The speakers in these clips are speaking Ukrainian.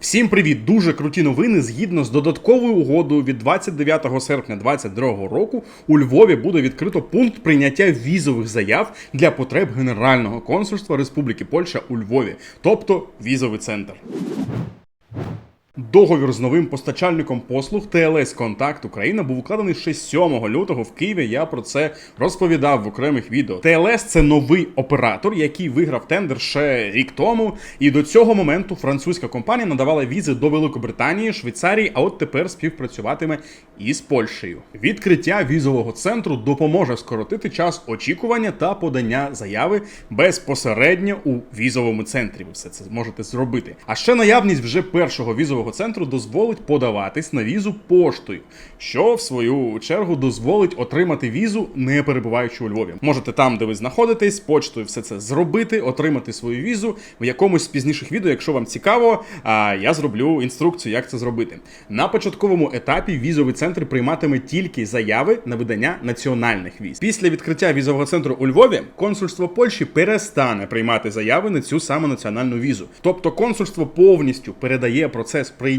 Всім привіт! Дуже круті новини. Згідно з додатковою угодою від 29 серпня 2022 року у Львові буде відкрито пункт прийняття візових заяв для потреб Генерального консульства Республіки Польща у Львові, тобто візовий центр. Договір з новим постачальником послуг ТЛС Контакт Україна був укладений ще 7 лютого в Києві. Я про це розповідав в окремих відео. ТЛС це новий оператор, який виграв тендер ще рік тому. І до цього моменту французька компанія надавала візи до Великобританії, Швейцарії, а от тепер співпрацюватиме із Польщею. Відкриття візового центру допоможе скоротити час очікування та подання заяви безпосередньо у візовому центрі. Ви все це зможете зробити. А ще наявність вже першого візового центру дозволить подаватись на візу поштою, що в свою чергу дозволить отримати візу, не перебуваючи у Львові. Можете там, де ви знаходитесь, почтою все це зробити, отримати свою візу в якомусь з пізніших відео, якщо вам цікаво, я зроблю інструкцію, як це зробити. На початковому етапі візовий центр прийматиме тільки заяви на видання національних віз. Після відкриття візового центру у Львові консульство Польщі перестане приймати заяви на цю саму національну візу. Тобто консульство повністю передає процес прийняття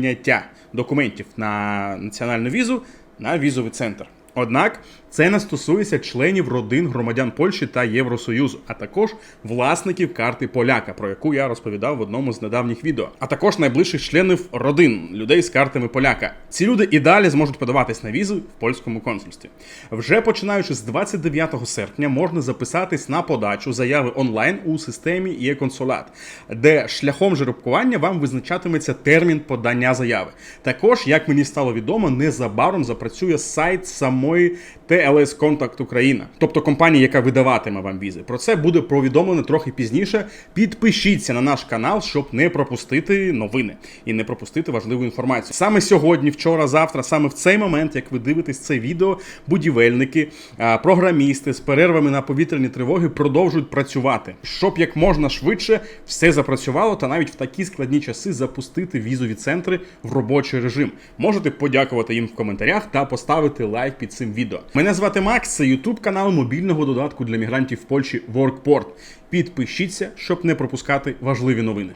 документів на національну візу на візовий центр. Однак це не стосується членів родин громадян Польщі та Євросоюзу, а також власників карти поляка, про яку я розповідав в одному з недавніх відео, а також найближчих членів родин людей з картами поляка. Ці люди і далі зможуть подаватись на візи в польському консульстві. Вже починаючи з 29 серпня можна записатись на подачу заяви онлайн у системі є-консулат, де шляхом жеребкування вам визначатиметься термін подання заяви. Також, як мені стало відомо, незабаром запрацює сайт самої TLS Contact Україна, тобто компанія, яка видаватиме вам візи. Про це буде повідомлено трохи пізніше. Підпишіться на наш канал, щоб не пропустити новини і не пропустити важливу інформацію. Саме сьогодні, вчора, завтра, саме в цей момент, як ви дивитесь це відео, будівельники, програмісти з перервами на повітряні тривоги продовжують працювати, щоб як можна швидше все запрацювало, та навіть в такі складні часи запустити візові центри в робочий режим. Можете подякувати їм в коментарях та поставити лайк цим відео. Мене звати Макс, це YouTube канал мобільного додатку для мігрантів в Польщі WorkPort. Підпишіться, щоб не пропускати важливі новини.